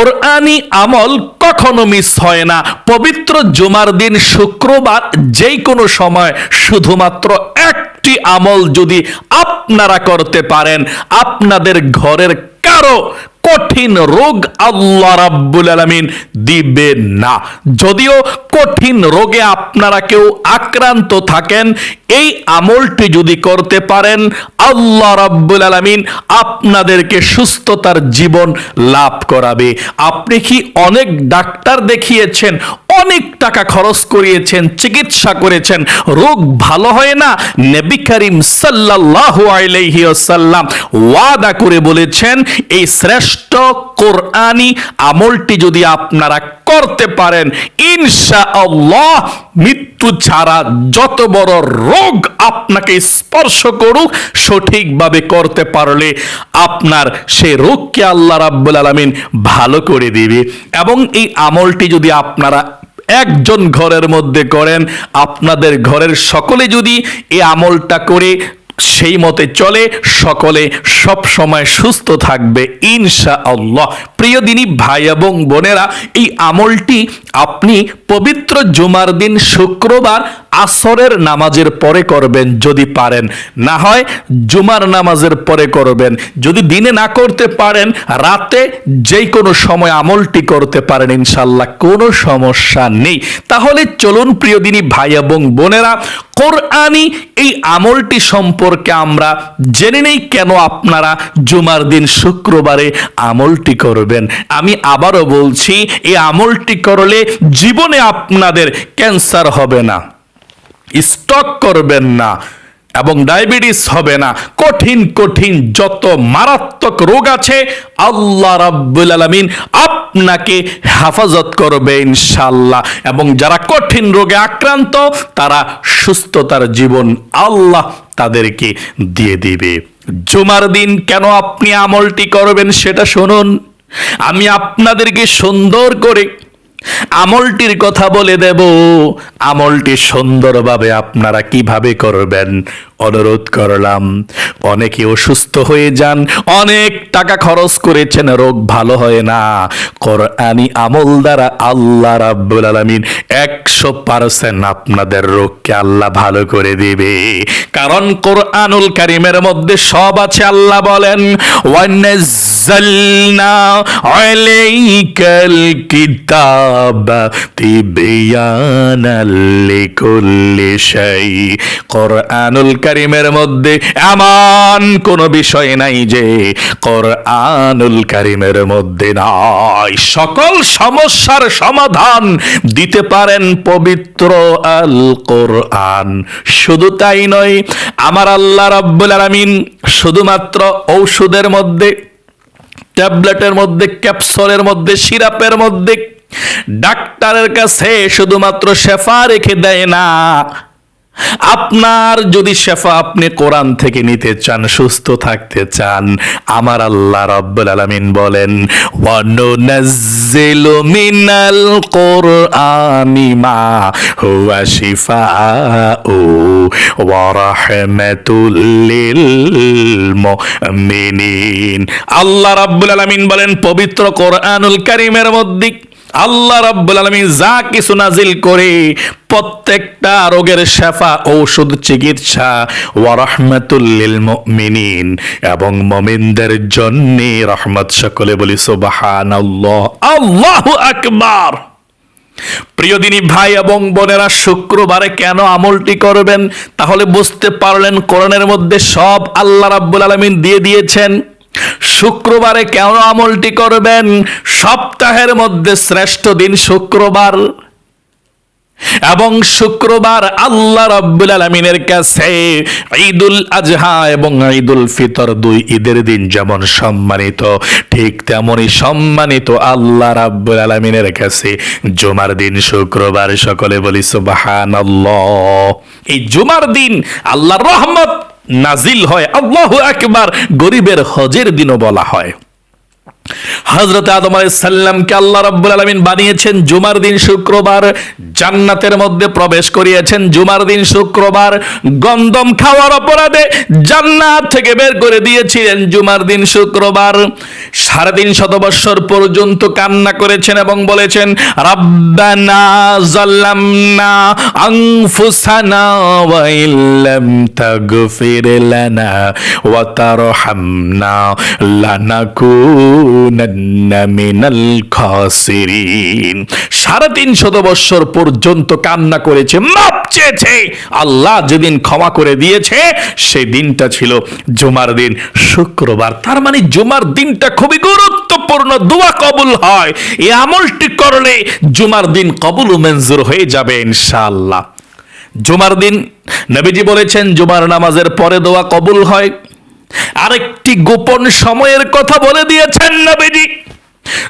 কোরআনি আমল কখনো মিস হয় না। পবিত্র জুমার দিন শুক্রবার যেই কোনো সময় শুধুমাত্র একটি আমল যদি আপনারা করতে পারেন, আপনাদের ঘরের কারও কঠিন রোগ আল্লাহ রাব্বুল আলামিন দিবেন না। যদিও কঠিন রোগে আপনারা কেউ আক্রান্ত থাকেন এই আমলটি যদি করতে পারেন, আল্লাহ রাব্বুল আলামিন আপনাদেরকে সুস্থতার জীবন লাভ করাবে। আপনি কি অনেক ডাক্তার দেখিয়েছেন, অনেক টাকা খরচ করিয়েছেন, চিকিৎসা করেছেন, রোগ ভালো হয় না? নবী করিম সাল্লাল্লাহু আলাইহি ওয়াসাল্লাম ওয়াদা করে বলেছেন, এই শ্রেষ্ঠ কোরআনি আমলটি যদি আপনারা করতে পারেন। ইনশাআল্লাহ মৃত্যু ছাড়া যত বড় রোগ আপনাকে স্পর্শ করুক, সঠিকভাবে করতে পারলে আপনার সে রোগকে আল্লাহ রাব্বুল আলামিন ভালো করে দিবে। এবং এই আমলটি যদি আপনারা একজন ঘরের মধ্যে করেন, আপনাদের ঘরের সকলে যদি এই আমলটা করে সেই মতে চলে, সকলে সব সময় সুস্থ থাকবে ইনশা আল্লাহ প্রিয় দিনী ভাই এবং বোনেরা, এই আমলটি আপনি পবিত্র জুমার দিন শুক্রবার আসরের নামাজের পরে করবেন যদি পারেন। না হয় জুমার নামাজের পরে করবেন। যদি দিনে না করতে পারেন, রাতে যেই কোনো সময় আমলটি করতে পারেন ইনশাল্লাহ কোনো সমস্যা নেই। তাহলে চলুন প্রিয় দিনী ভাই এবং বোনেরা কোরআনি এই আমলটি সম্পর্কে আমরা জেনে নেই কেন আপনারা জুমার দিন শুক্রবারে আমলটি করবেন। আমি আবারও বলছি, এই আমলটি করলে জীবনে আপনাদের ক্যান্সার হবে না। স্টক করবেন না এবং ডায়াবেটিস হবে না। কঠিন কঠিন যত মারাত্মক রোগ আছে, আল্লাহ রাব্বুল আলামিন আপনাকে হেফাজত করবে ইনশাল্লাহ এবং যারা কঠিন রোগে আক্রান্ত, তারা সুস্থতার জীবন আল্লাহ তাদেরকে দিয়ে দিবে। জুমার দিন কেন আপনি আমলটি করবেন সেটা শুনুন। আমি আপনাদেরকে সুন্দর করে আমলটির কথা বলে দেব। আমলটি সুন্দরভাবে আপনারা কীভাবে করবেন? অনুরোধ করলাম, অনেকে অসুস্থ হয়ে যান, অনেক টাকা খরচ করেছেন, রোগ ভালো হয় না। কোরআনি আমল দ্বারা আল্লাহ রাব্বুল আলামিন একশো পার্সেন্ট আপনাদের রোগকে আল্লাহ ভালো করে দিবে। কারণ কোরআনুল কারিমের মধ্যে সব আছে, আল্লাহ বলেন ওয়ানাজ্জালনা আলাইকাল কিতাব তিবিয়ানাল লিকুল্লি শাই কোরআনুল কারিমের মধ্যে এমন কোনো বিষয় নাই যে কোরআনুল কারিমের মধ্যে নাই। সকল সমস্যার সমাধান দিতে পারেন পবিত্র আল কোরআন শুধু তাই নয়, আমার আল্লাহ রাব্বুল আলামিন শুধুমাত্র ঔষধের মধ্যে ট্যাবলেটের মধ্যে ক্যাপসুলের মধ্যে সিরাপের মধ্যে ডাক্তারের কাছে শুধুমাত্র শেফা রেখে দেয় না। আপনার যদি শেফা আপনি কোরআন থেকে নিতে চান, সুস্থ থাকতে চান, আমার আল্লাহ রাব্বুল আলামিন বলেন, ওয়ানুনাজ্জিলু মিনাল কোরআনি মা হুয়া শিফাউ ওয়া রাহমাতুল আল্লাহ রাব্বুল আলামিন বলেন, পবিত্র কোরআনুল কারীমের মধ্যে আল্লাহ রাব্বুল আলামিন যা কিছু নাজিল করে প্রত্যেকটা রোগের শেফা, ঔষধ, চিকিৎসা লিল মুমিনিন। এবং মুমিনদের জন্য রহমত সকলে বলি সুবহানাল্লাহ। আল্লাহু আকবার! প্রিয় দিনী ভাই এবং বোনেরা, শুক্রবারে কেন আমলটি করবেন? তাহলে বুঝতে পারলেন কোরআনের মধ্যে সব আল্লাহ রাব্বুল আলামিন দিয়ে দিয়েছেন। শুক্রবারে কেন আমলটি করবেন? সপ্তাহের মধ্যে শ্রেষ্ঠ দিন শুক্রবার। এবং শুক্রবার আল্লাহ রাব্বুল আলামিনের কাছে ঈদুল আজহা এবং ঈদুল ফিতর দুই ঈদের দিন যেমন সম্মানিত, ঠিক তেমনই সম্মানিত আল্লাহ রাব্বুল আলামিনের কাছে জুমার দিন শুক্রবার। সকলে বলি সুবহানাল্লাহ। এই জুমার দিন আল্লাহর রহমত নাজিল হয়। আল্লাহ একবার গরিবের হজের দিনও বলা হয়। হজরত আদম সাল্লামকে আল্লাহ রাব্বুল আলামিন বানিয়েছেন জুমার দিন শুক্রবার, জান্নাতের মধ্যে প্রবেশ করিয়েছেন। জুমার দিন শুক্রবার গন্দম খাওয়ার অপরাধে জান্নাত থেকে বের করে দিয়েছিলেন জুমার দিন শুক্রবার। সাড়ে তিন শত বৎসর পর্যন্ত কান্না করেছেন এবং বলেছেন, রাব্বানা জাল্লামনা আনফুসানা ওয়া ইল্লাম তাগফির লানা ওয়া তারহামনা মিনাল খাসিরিন সাড়ে তিন বৎসর পর্যন্ত কান্না করেছে, মাপ চেয়েছে। আল্লাহ যেদিন ক্ষমা করে দিয়েছে, সেই দিনটা ছিল জুমার দিন, শুক্রবার। তার মানে জুমার দিনটা খুবই গুরুত্বপূর্ণ, দোয়া কবুল হয়। এই আমলটি করলে জুমার দিন কবুল মঞ্জুর হয়ে যাবে ইনশাআল্লাহ। জুমার দিন নবীজি বলেছেন, জুমার নামাজের পরে দোয়া কবুল হয়। আরেকটি গোপন সময়ের কথা বলে দিয়েছেন নবীজি।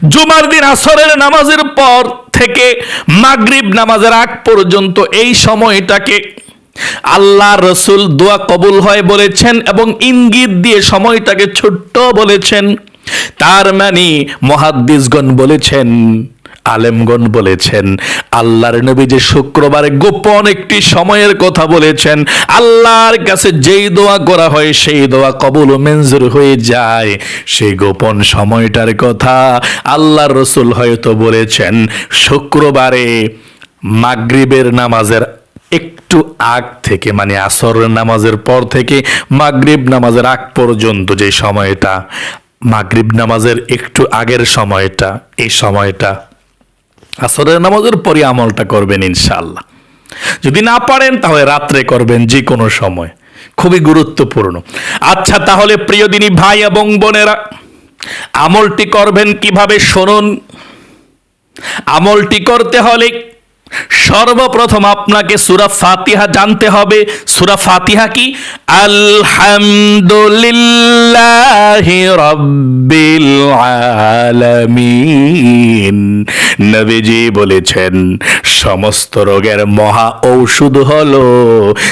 জুমার দিন আসরের নামাজের পর থেকে মাগরিব নামাজের আগ পর্যন্ত এই সময়টাকে আল্লাহ রসুল দোয়া কবুল হয় বলেছেন এবং ইঙ্গিত দিয়ে সময়টাকে ছোট্ট বলেছেন। তার মানে মহাদ্দিসগণ বলেছেন আলেমগণ বলেছেন, আল্লাহর নবী যে শুক্রবারে গোপন একটি সময়ের কথা বলেছেন, আল্লাহর কাছে যেই দোয়া করা হয় সেই দোয়া কবুল মঞ্জুর হয়ে যায়। সেই গোপন সময়টার কথা আল্লাহর রসুল হয়তো বলেছেন, শুক্রবারে মাগরিবের নামাজের একটু আগ থেকে মানে আসর নামাজের পর থেকে, মাগরিব নামাজের আগ পর্যন্ত যে সময়টা, মাগরিব নামাজের একটু আগের সময়টা, এই সময়টা আসরের নামাজের পরে আমলটা করবেন ইনশাল্লাহ যদি না পারেন, তাহলে রাত্রে করবেন যে কোনো সময়। খুবই গুরুত্বপূর্ণ। আচ্ছা তাহলে প্রিয় দিনী ভাই এবং বোনেরা, আমলটি করবেন কীভাবে? শুনুন। আমলটি করতে হলে সর্বপ্রথম আপনাকে সুরা ফাতিহা জানতে হবে। সুরা ফাতিহা কি? আলহামদুলিল্লাহি রাব্বিল আলামিন। নবীজি বলেছেন, সমস্ত রোগের মহা ঔষধ হলো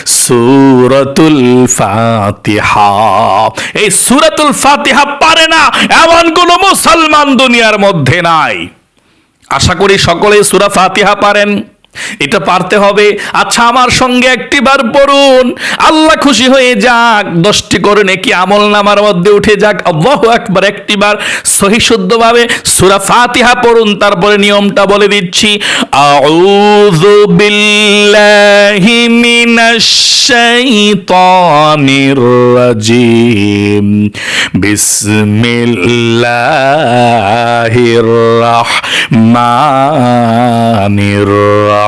সূরাতুল ফাতিহা। এই সূরাতুল ফাতিহা পারে না এমন কোন মুসলমান দুনিয়ার মধ্যে নাই। আশা করি সকলেই সুরা ফাতিহা পারেন। এটা পারতে হবে। আচ্ছা আমার সঙ্গে একটিবার পড়ুন। আল্লাহ খুশি হয়ে যাক। দশটি করে নাকি আমল নামার মধ্যে উঠে যাক। আল্লাহ একবার একটিবার সহি শুদ্ধভাবে সুরা ফাতিহা পড়ুন। তারপরে নিয়মটা বলে দিচ্ছি। আউযু বিল্লাহি মিনাশ শাইতানির রাজিম। বিসমিল্লাহির রাহমানির রাহিম।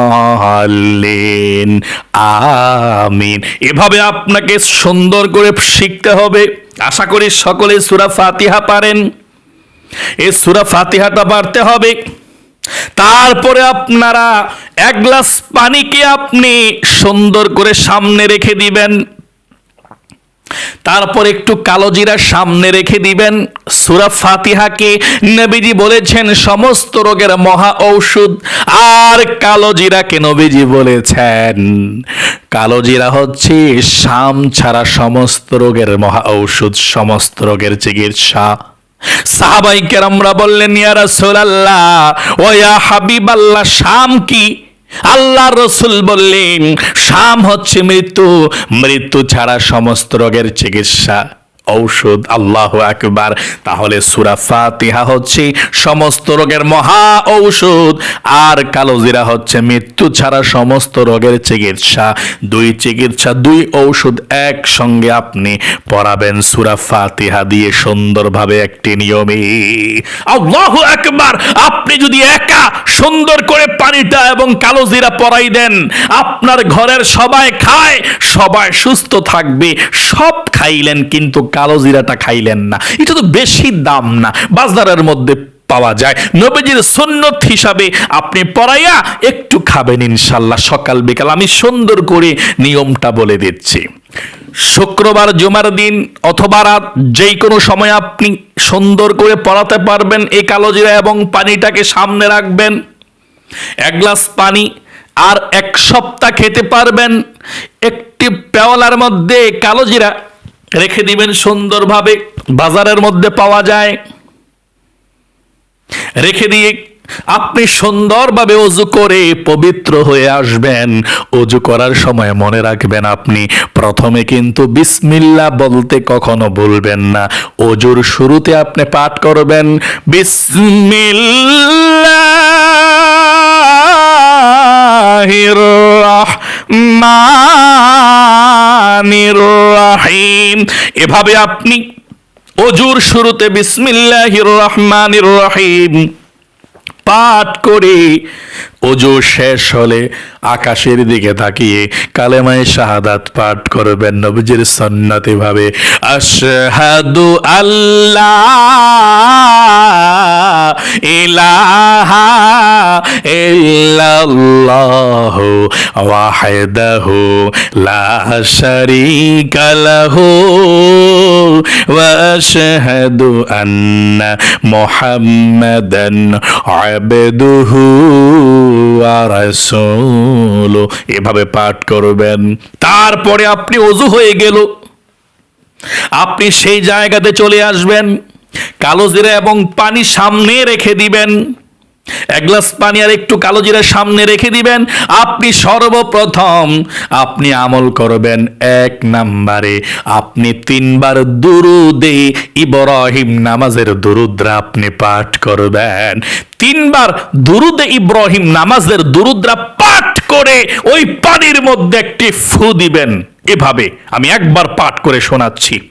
আমিন। এভাবে আপনাকে সুন্দর করে শিখতে হবে। আশা করি সকলে সুরা ফাতিহা পারেন। এই সুরা ফাতিহাটা পারতে হবে। তারপরে আপনারা এক গ্লাস পানিকে আপনি সুন্দর করে সামনে রেখে দিবেন। তারপর একটু কালো জিরা সামনে রেখে দিবেন। সুরা ফাতিহাকে নবীজি বলেছেন, সমস্ত রোগের মহা ঔষধ। আর কালো জিরাকে নবীজি বলেছেন কালো জিরা হচ্ছে শাম ছাড়া সমস্ত রোগের মহা ঔষধ, সমস্ত রোগের চিকিৎসা। সাহাবাই কেরামরা বললেন, ইয়া রাসূলুল্লাহ, ও ইয়া হাবিবাল্লাহ, শাম কি? আল্লাহ রসুল বললেন শাম হচ্ছে মৃত্যু মৃত্যু ছাড়া সমস্ত রোগের চিকিৎসা। ঔষধ, আল্লাহ আকবার। তাহলে সুরা ফাতিহা হচ্ছে সমস্ত রোগের মহা ঔষধ, আর কালোজিরা হচ্ছে মৃত্যু ছাড়া সমস্ত রোগের চিকিৎসা। দুই চিকিৎসা, দুই ঔষধ একসঙ্গে আপনি পড়াবেন সুরা ফাতিহা দিয়ে সুন্দরভাবে একটি নিয়মে। আল্লাহ আকবার, আপনি যদি একা সুন্দর করে পানিটা এবং কালোজিরা পরাই দেন, আপনার ঘরের সবাই খায়, সবাই সুস্থ থাকবে, সব খাইলেন কিন্তু কালো জিরাটা খাইলেন না। এটা তো বেশি দাম না। বাজারের মধ্যে পাওয়া যায়। নবীজির সুন্নত হিসাবে আপনি পড়াইয়া একটু খাবেন ইনশাল্লাহ সকাল বিকাল। আমি সুন্দর করে নিয়মটা বলে দিচ্ছি। শুক্রবার, জুমার দিন অথবা রাত যেই কোনো সময় আপনি সুন্দর করে পড়াতে পারবেন এই কালোজিরা এবং পানিটাকে সামনে রাখবেন। এক গ্লাস পানি আর এক সপ্তাহ খেতে পারবেন। একটি পেওয়ালার মধ্যে কালো জিরা রেখে দিবেন সুন্দরভাবে। বাজারের মধ্যে পাওয়া যায়। রেখে দিয়ে আপনি সুন্দরভাবে অজু করে পবিত্র হয়ে আসবেন। অজু করার সময় মনে রাখবেন আপনি, প্রথমে কিন্তু বিসমিল্লা বলতে কখনো ভুলবেন না। অজুর শুরুতে আপনি পাঠ করবেন, বিসমিল্লাহির রহমানির রহিম। এভাবে আপনি অজুর শুরুতে বিসমিল্লাহির রহমানির রহিম পাঠ করে অজু শেষ হলে আকাশের দিকে তাকিয়ে কালেমায় শাহাদাত পাঠ করবেন নবজির সন্নতি ভাবে। আশহাদু আল্লাহ ইলাহা ইল্লাল্লাহ ওয়াহদাহু লা শারীকা লাহু ওয়া আশহাদু আন্না মুহাম্মাদান আবদুহু। রাসূলু, এভাবে পাঠ করবেন। তারপরে আপনি অজু হয়ে গেল। আপনি সেই জায়গাতে চলে আসবেন, কালো জিরা এবং পানি সামনে রেখে দিবেন। এক গ্লাস পানি আর একটু কালো জিরা সামনে রেখে দিবেন। আপনি সর্বপ্রথম আপনি আমল করবেন এক নাম্বারে। আপনি তিনবার দুরুদে ইব্রাহিম নামাজের দুরুদ্রা আপনি পাঠ করবেন। তিনবার দুরুদে ইব্রাহিম নামাজের দুরুদ্রা পাঠ করে ওই পানির মধ্যে একটি ফু দিবেন। এভাবে আমি একবার পাঠ করে শোনাচ্ছি।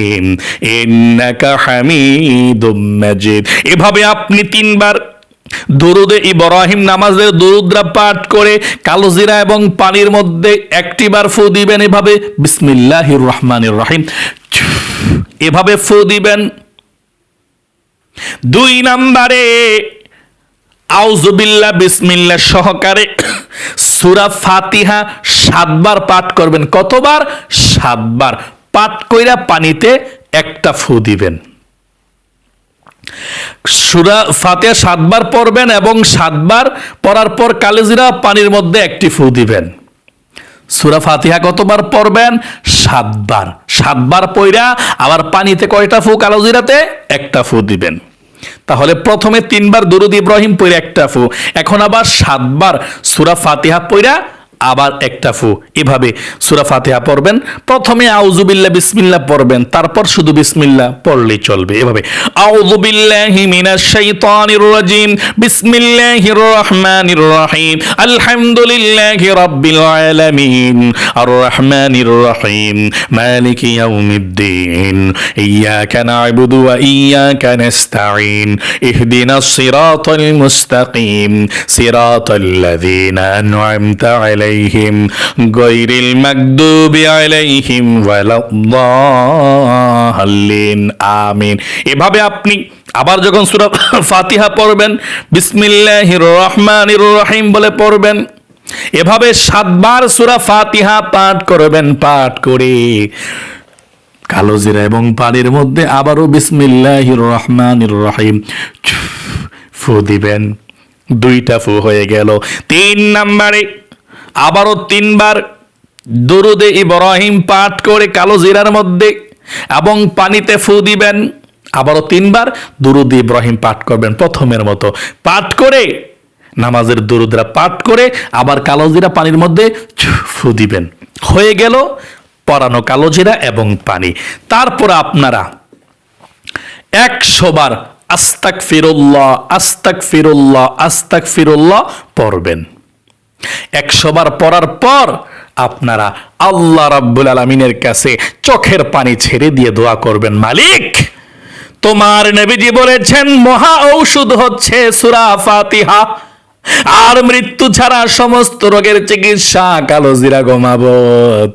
এভাবে আপনি তিনবার দুরুদে ইব্রাহিম নামাজের দুরুদ্রা পাঠ করে কালোজিরা এবং পানির মধ্যে একটিবার ফু দিবেন, এভাবে বিসমিল্লাহির রহমানির রহিম। এভাবে ফু দিবেন। দুই নাম্বারে আউজুবিল্লা বিসমিল্লা সহকারে সুরা ফাতিহা সাতবার পাঠ করবেন। কতবার? সাতবার। পাট কইরা পানিতে একটা ফু দিবেন। সুরা ফাতিহা সাতবার পড়বেন এবং সাতবার পড়ার পর কালেজিরা পানির মধ্যে একটি ফু দিবেন। সুরা ফাতিহা কতবার পড়বেন? সাতবার। সাতবার পইরা আবার পানিতে কয়টা ফু? কালোজিরাতে একটা ফু দিবেন। তাহলে প্রথমে তিনবার দুরুদ ইব্রাহিম পইরা একটা ফু। এখন আবার সাতবার সুরা ফাতিহা পইরা আবার একটা ফু। এভাবে সুরা ফাতিহা পড়বেন। প্রথমে আউজুবিল্লা বিসমিল্লা পড়বেন। তারপর শুধু বিসমিল্লা পড়লেই চলবে। এভাবে আউজুবিল্লাহি মিনাশ শাইতানির রাজিম। বিসমিল্লাহির রহমানির রহিম। আলহামদুলিল্লাহি রাব্বিল আলামিন। আর রহমানির রহিম। মালিকি ইয়াউমিদ্দিন। ইয়াকা না'বুদু ওয়া ইয়াকা নাস্তাঈন। ইহদিনাস সিরাতাল মুস্তাকিম। সিরাতাল লাযিনা আন'আমতা আলাইহিম عليهم غير المكذوب عليهم ولا الضالين আমিন এভাবে আপনি আবার যখন সূরা ফাতিহা পড়বেন বিসমিল্লাহির রহমানির রহিম বলে পড়বেন এভাবে সাতবার সূরা ফাতিহা পাঠ করবেন পাঠ করে কালো জিরা এবং পানির মধ্যে আবারও বিসমিল্লাহির রহমানির রহিম ফু দিবেন দুইটা ফু হয়ে গেল তিন নাম্বারে আবারও তিনবার দুরুদে ইব্রাহিম পাঠ করে কালো জিরার মধ্যে এবং পানিতে ফু দিবেন। আবারও তিনবার দুরুদ ইব্রাহিম পাঠ করবেন প্রথমের মতো। পাঠ করে নামাজের দুরুদরা পাঠ করে আবার কালো জিরা পানির মধ্যে ফু দিবেন। হয়ে গেল পরানো কালো জিরা এবং পানি। তারপর আপনারা একশো বার আস্তাক ফিরুল্লাহ আস্তাক ফিরুল্লাহ আস্তাক ফিরুল্লাহ পড়বেন। একশো বার পড়ার পর আপনারা আল্লাহ রাব্বুল আলমিনের কাছে চোখের পানি ছেড়ে দিয়ে দোয়া করবেন, মালিক। তোমার নবীজি বলেছেন, মহা ঔষধ হচ্ছে সুরা ফাতিহা। আর মৃত্যু ছাড়া সমস্ত রোগের চিকিৎসা কালো জিরা গমাবত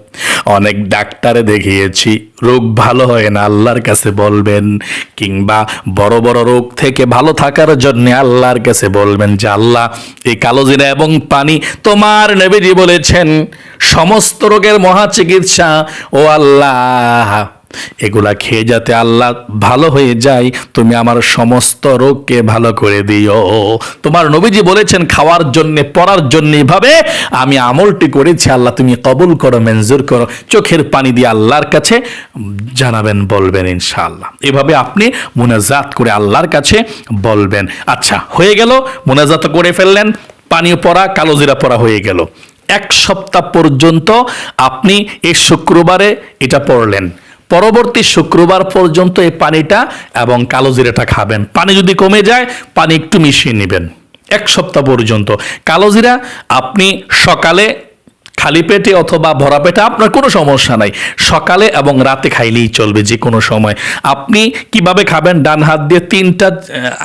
অনেক ডাক্তারে দেখিয়েছি, রোগ ভালো হয় না, আল্লাহর কাছে বলবেন, কিংবা বড় বড় রোগ থেকে ভালো থাকার জন্য আল্লাহর কাছে বলবেন যে, আল্লাহ, এই কালো জিরা এবং পানি তোমার নবীজি বলেছেন, সমস্ত রোগের মহা চিকিৎসা, ও আল্লাহ। এগুলা খেয়ে যাতে আল্লাহ ভালো হয়ে যায়, তুমি আমার সমস্ত রোগকে ভালো করে দিও। তোমার নবীজি বলেছেন, খাওয়ার জন্য, পড়ার জন্য এভাবে আমি আমলটি করেছি, আল্লাহ তুমি কবুল করো, মঞ্জুর করো। চোখের পানি দিয়ে আল্লাহর কাছে জানাবেন, বলবেন ইনশাআল্লাহ। এভাবে আপনি মোনাজাত করে আল্লাহর কাছে বলবেন। আচ্ছা হয়ে গেল, মোনাজাত করে ফেললেন, পানীয় পড়া, কালো জিরা পড়া হয়ে গেল। এক সপ্তাহ পর্যন্ত আপনি এই শুক্রবারে এটা পড়লেন। পরবর্তী শুক্রবার পর্যন্ত এই পানিটা এবং কালো জিরাটা খাবেন। পানি যদি কমে যায়, পানি একটু মিশিয়ে নেবেন। এক সপ্তাহ পর্যন্ত। কালো জিরা আপনি সকালে খালি পেটে অথবা ভরা পেটে আপনার কোনো সমস্যা নাই। সকালে এবং রাতে খাইলেই চলবে যে কোনো সময়। আপনি কীভাবে খাবেন? ডান হাত দিয়ে তিনটা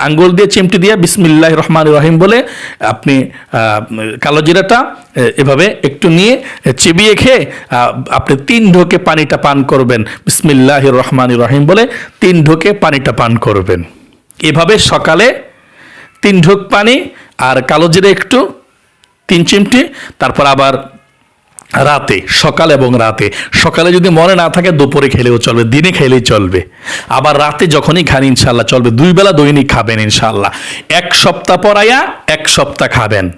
আঙ্গুল দিয়ে চিমটি দিয়ে বিসমিল্লাহ রহমান রহিম বলে আপনি কালো জিরাটা এভাবে একটু নিয়ে চিবিয়ে খেয়ে আপনি তিন ঢোকে পানিটা পান করবেন। বিসমিল্লাহ রহমান রহিম বলে তিন ঢোকে পানিটা পান করবেন। এভাবে সকালে তিন ঢোক পানি আর কালো জিরা একটু, তিন চিমটি, তারপর আবার রাতে, সকাল এবং রাতে। সকালে যদি মনে না থাকে, দুপুরে খেলেও চলবে, দিনে খেলেই চলবে। আবার রাতে যখনই খান ইনশাল্লাহ চলবে। দুই বেলা দৈনিক খাবেন ইনশাল্লাহ এক সপ্তাহ পরাইয়া, এক সপ্তাহ খাবেন।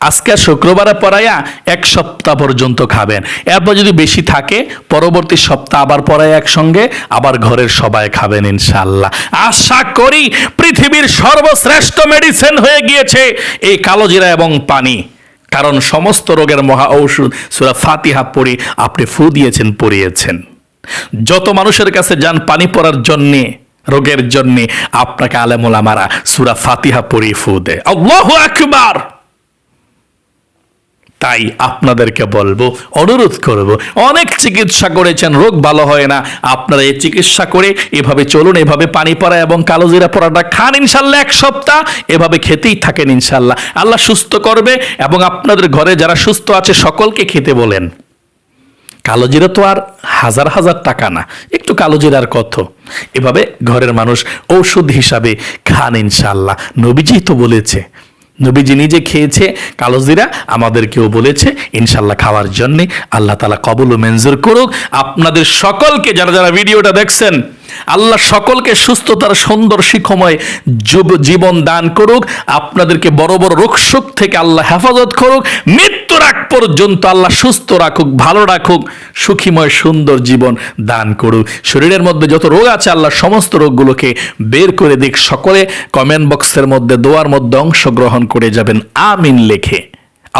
আজকে শুক্রবারে পরাইয়া, এক সপ্তাহ পর্যন্ত খাবেন। এরপর যদি বেশি থাকে, পরবর্তী সপ্তাহ আবার পরাইয়া একসঙ্গে, আবার ঘরের সবাই খাবেন ইনশাল্লাহ আশা করি পৃথিবীর সর্বশ্রেষ্ঠ মেডিসিন হয়ে গিয়েছে এই কালোজিরা এবং পানি। কারণ সমস্ত রোগের মহা ঔষধ সুরা ফাতিহা পড়ে আপনি ফু দিয়েছেন, পড়িয়েছেন। যত মানুষের কাছে যান পানি পড়ার জন্যে, রোগের জন্যে, আপনাকে আলেমুল মারা সুরা ফাতিহা পড়িয়ে ফু দেয়। আল্লাহ আকবার! তাই আপনাদেরকে বলব, অনুরোধ করব, অনেক চিকিৎসা করেছেন, রোগ ভালো হয় না, আপনারা এই চিকিৎসা করে এভাবে চলুন, এভাবে পানি পড়া এবং কালো জিরা পড়াটা খান ইনশাল্লাহ এক সপ্তাহ, এভাবে খেতেই থাকেন ইনশাল্লাহ। আল্লাহ সুস্থ করবে এবং আপনাদের ঘরে যারা সুস্থ আছে সকলকে খেতে বলেন। কালো জিরা তো আর হাজার হাজার টাকা না, একটু কালো জিরার কত? এভাবে ঘরের মানুষ ঔষধ হিসাবে খান ইনশাল্লাহ, নবীজি তো বলেছে নবীজি নিজে খেয়েছে কালো জিরা আমাদেরকেও বলেছে ইনশাল্লাহ খাওয়ার জন্যে আল্লাহ তালা কবল ও মঞ্জুর করুক। আপনাদের সকলকে যারা যারা ভিডিওটা দেখছেন আল্লাহ সকলকে সুস্থতার সুন্দর শিখময় জীবন দান করুক। আপনাদেরকে বড় বড় রোগশোক থেকে আল্লাহ হেফাজত করুক। মৃত্যুর আগ পর্যন্ত আল্লাহ সুস্থ রাখুক, ভালো রাখুক, সুখীময় সুন্দর জীবন দান করুক। শরীরের মধ্যে যত রোগ আছে, আল্লাহ সমস্ত রোগগুলোকে বের করে দিক। সকলে কমেন্ট বক্সের মধ্যে দোয়ার মধ্যে অংশগ্রহণ করে যাবেন। আমিন লেখে।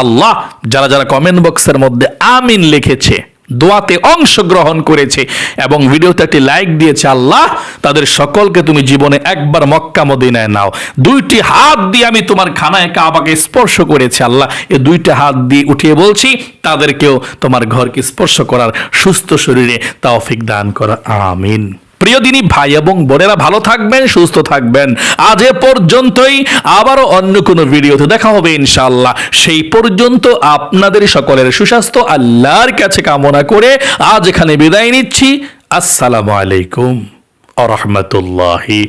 আল্লাহ যারা যারা কমেন্ট বক্সের মধ্যে আমিন লিখেছে। দোয়াতে অংশগ্রহণ করেছে এবং ভিডিওতে একটি লাইক দিয়েছে আল্লাহ। তাদের সকলকে তুমি জীবনে একবার মক্কা মদিনায় নাও। দুইটি হাত দিয়ে আমি তোমার খানায় কাবাকে স্পর্শ করেছি আল্লাহ। এ দুইটা হাত দিয়ে উঠিয়ে বলছি, তাদেরকেও তোমার ঘরকে স্পর্শ করার সুস্থ শরীরে তাওফিক দান করা। আমিন। প্রিয় দিনী ভাই এবং বোনেরা, ভালো থাকবেন, সুস্থ থাকবেন। আজ এ পর্যন্তই। আবারও অন্য কোনো ভিডিওতে দেখা হবে ইনশাল্লাহ সেই পর্যন্ত আপনাদের সকলের সুস্বাস্থ্য, আল্লাহর কাছে কামনা করে আজ এখানে বিদায় নিচ্ছি। আসসালামু আলাইকুম আ রহমতুল্লাহি